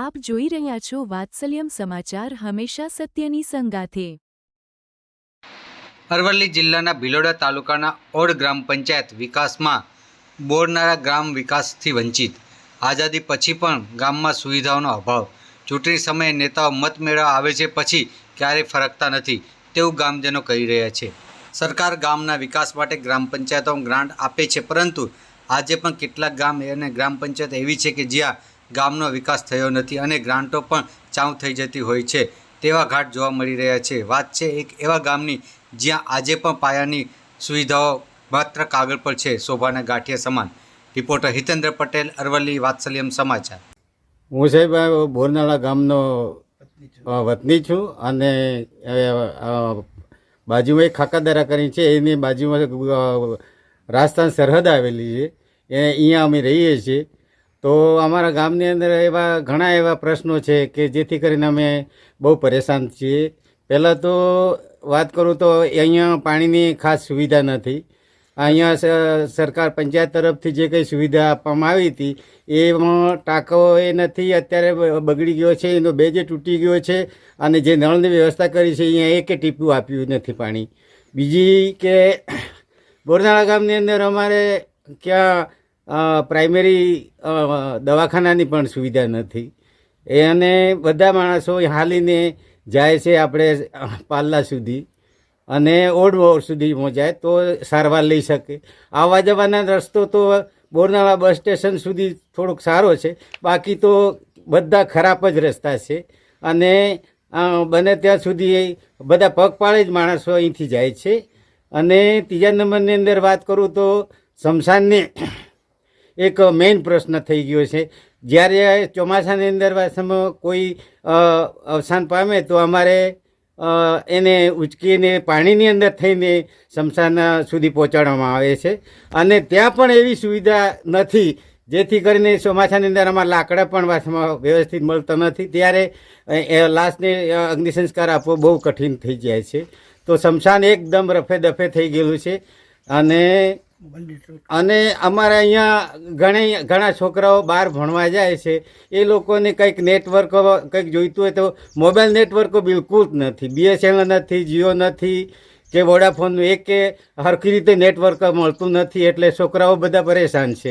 આપ જોઈ રહ્યા છો વાત્સલ્યમ સમાચાર હંમેશા સત્યની સંગાથે. અરવલ્લી જિલ્લાના ભિલોડા તાલુકાના ઓડ ગ્રામ પંચાયત વિકાસમાં બોરનારા ગ્રામ વિકાસથી વંચિત. આઝાદી પછી પણ ગામમાં સુવિધાઓનો અભાવ. ચૂંટણી સમયે નેતાઓ મત મેળવવા આવે છે પછી ક્યારેય ફરકતા નથી તેવું ગામજનો કહી રહ્યા છે. સરકાર ગામના વિકાસ માટે ગ્રામ પંચાયતો ગ્રાન્ટ આપે છે પરંતુ આજે પણ કેટલાક ગામ અને ગ્રામ પંચાયત એવી છે કે જ્યાં ગામનો વિકાસ થયો નથી અને ગ્રાન્ટો પણ ચાઉ થઈ જતી હોય છે. તેવા ઘાટ જોવા મળી રહ્યા છે. વાત છે એક એવા ગામની જ્યાં આજે પણ પાયાની સુવિધાઓ માત્ર કાગળ પર છે. શોભાના ગાંઠિયા સમાન. રિપોર્ટર હિતેન્દ્ર પટેલ, અરવલ્લી, વાત્સલ્યમ સમાચાર. હું સાહેબ બોરનાળા ગામનો વતની છું અને બાજુમાં એક ખાકાદારા કરી છે. એની બાજુમાં રાજસ્થાન સરહદ આવેલી છે. એ અહીંયા અમે રહીએ છીએ. તો અમારા ગામની અંદર એવા ઘણા એવા પ્રશ્નો છે કે જેથી કરીને અમે બહુ પરેશાન છીએ. પહેલાં તો વાત કરું તો અહીંયા પાણીની ખાસ સુવિધા નથી. અહીંયા સરકાર પંચાયત તરફથી જે કંઈ સુવિધા આપવામાં આવી હતી, એમાં ટાંકો એ નથી, અત્યારે બગડી ગયો છે, એનો બેજ તૂટી ગયો છે અને જે નળની વ્યવસ્થા કરી છે, અહીંયા એકે ટીપું આપ્યું નથી પાણી. બીજી કે, બોરનાળા ગામની અંદર અમારે ક્યાં પ્રાઇમરી દવાખાનાની પણ સુવિધા નથી. એ અને બધા માણસો હાલીને જાય છે આપણે પાલ્લા સુધી. અને ઓડ સુધી પહોંચાય તો સારવાર લઈ શકે. આવવા જવાના રસ્તો તો બોરનાળા બસ સ્ટેશન સુધી થોડોક સારો છે. બાકી તો બધા ખરાબ જ રસ્તા છે. અને બને ત્યાં સુધી બધા પગપાળે જ માણસો અહીંથી જાય છે. અને ત્રીજા નંબરની અંદર વાત કરું તો શમશાનની એક મેઇન પ્રશ્ન થઈ ગયો છે. જ્યારે ચોમાસાની અંદર વાસમાં કોઈ અવસાન પામે તો અમારે એને ઉચકીને પાણીની અંદર થઈને શમશાન સુધી પહોંચાડવામાં આવે છે. અને ત્યાં પણ એવી સુવિધા નથી, જેથી કરીને ચોમાસાની અંદર અમારા લાકડા પણ વાસમાં વ્યવસ્થિત મળતા નથી. ત્યારે એ લાશને અગ્નિસંસ્કાર અગ્નિ સંસ્કાર આપવો બહુ કઠિન થઈ જાય છે. તો શમશાન એકદમ રફે દફે થઈ ગયેલું છે. અને અને અમારે અહીંયા ઘણી, ઘણા છોકરાઓ બહાર ભણવા જાય છે. એ લોકોને કંઈક નેટવર્ક, કંઈક જોઈતું હોય તો મોબાઈલ નેટવર્કો બિલકુલ જ નથી. બીએસએનએલ નથી જીઓ નથી, કે વોડાફોનનું એક કે સરખી રીતે નેટવર્ક મળતું નથી. એટલે છોકરાઓ બધા પરેશાન છે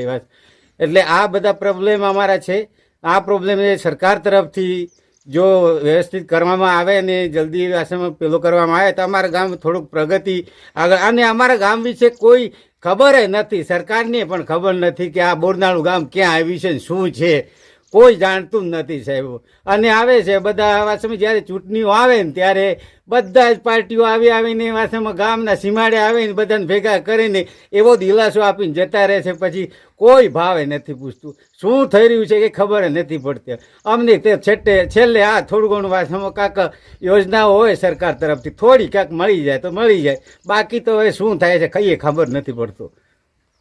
એટલે આ બધા પ્રોબ્લેમ અમારા છે. આ પ્રોબ્લેમ સરકાર તરફથી જો વ્યવસ્થિત કરવામાં આવે ને જલ્દી પેલો કરવામાં આવે તો અમારા ગામ થોડુંક પ્રગતિ આગળ. અને અમારા ગામ વિશે કોઈ ખબર નથી. સરકારને પણ ખબર નથી કે આ બોરનાળું ગામ ક્યાં આવ્યું છે શું છે. કોઈ જાણતું જ નથી સાહેબ. અને આવે છે બધા વાસમાં જ્યારે ચૂંટણીઓ આવે ને ત્યારે બધા જ પાર્ટીઓ આવી આવીને વાસમાં ગામના સીમાડે આવીને બધાને ભેગા કરીને એવો દિલાસો આપીને જતા રહે છે. પછી કોઈ ભાવે નથી પૂછતું. શું થઈ રહ્યું છે એ ખબર નથી પડતી. અમને તે છેટે છેલ્લે આ થોડું ઘણું વાસમાં કાંક યોજનાઓ હોય સરકાર તરફથી થોડી ક્યાંક મળી જાય તો મળી જાય. બાકી તો હવે શું થાય છે કઈ ખબર નથી પડતું.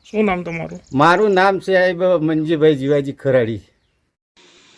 શું નામ તમારું? મારું નામ છે સાહેબ મંજીભાઈ જીવાજી ખરાડી.